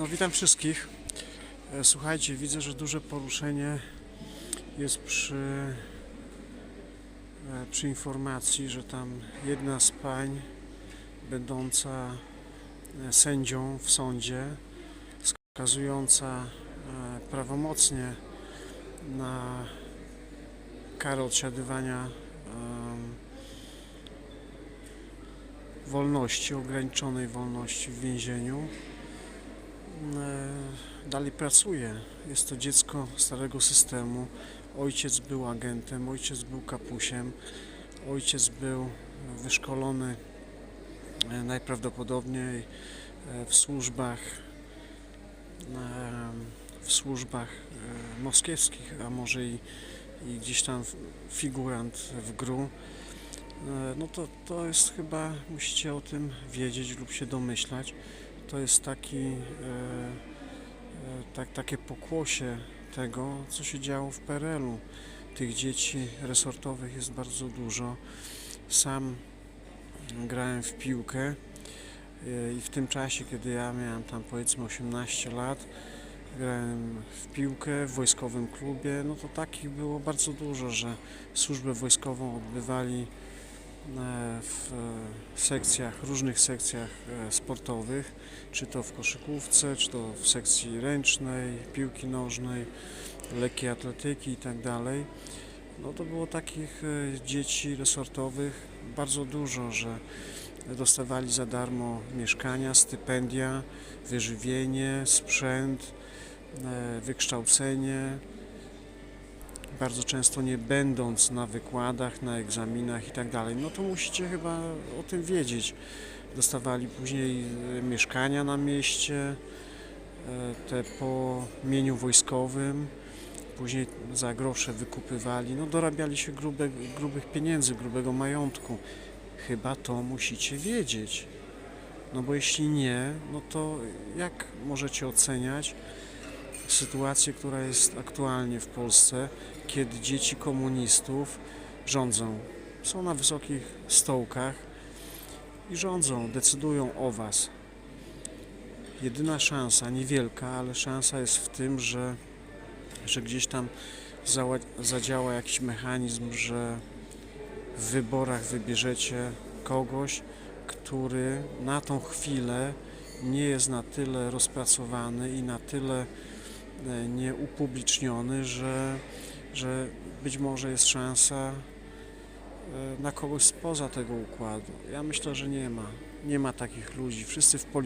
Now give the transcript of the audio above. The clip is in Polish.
No witam wszystkich. E, Słuchajcie, widzę, że duże poruszenie jest przy, e, przy informacji, że tam jedna z pań będąca e, sędzią w sądzie, skazująca prawomocnie na karę odsiadywania wolności, ograniczonej wolności w więzieniu dalej pracuje. Jest to dziecko starego systemu. Ojciec był agentem, ojciec był kapusiem, ojciec był wyszkolony e, najprawdopodobniej e, w służbach e, w służbach e, moskiewskich, a może i, i gdzieś tam figurant w GRU. E, No to, to jest chyba, musicie o tym wiedzieć lub się domyślać. To jest taki, e, e, tak, takie pokłosie tego, co się działo w PRL-u. Tych dzieci resortowych jest bardzo dużo. Sam grałem w piłkę e, i w tym czasie, kiedy ja miałem tam powiedzmy 18 lat, grałem w piłkę w wojskowym klubie, no to takich było bardzo dużo, że służbę wojskową odbywali w e, sekcjach, różnych sekcjach e, sportowych, czy to w koszykówce, czy to w sekcji ręcznej, piłki nożnej, lekkiej atletyki i tak. No to było takich e, dzieci resortowych bardzo dużo, że dostawali za darmo mieszkania, stypendia, wyżywienie, sprzęt, e, wykształcenie. Bardzo często nie będąc na wykładach, na egzaminach i tak dalej. No to musicie chyba o tym wiedzieć. Dostawali później e, mieszkania na mieście, e, te po mieniu wojskowym, później za grosze wykupywali. No dorabiali się grube, grubych pieniędzy, grubego majątku. Chyba to musicie wiedzieć. No bo jeśli nie, no to jak możecie oceniać sytuację, która jest aktualnie w Polsce, kiedy dzieci komunistów rządzą? Są na wysokich stołkach i rządzą, decydują o Was. Jedyna szansa, niewielka, ale szansa jest w tym, że, że gdzieś tam zadziała jakiś mechanizm, że w wyborach wybierzecie kogoś, który na tą chwilę nie jest na tyle rozpracowany i na tyle nieupubliczniony, że, że być może jest szansa e, na kogoś spoza tego układu. Ja myślę, że nie ma. Nie ma takich ludzi. Wszyscy w polityce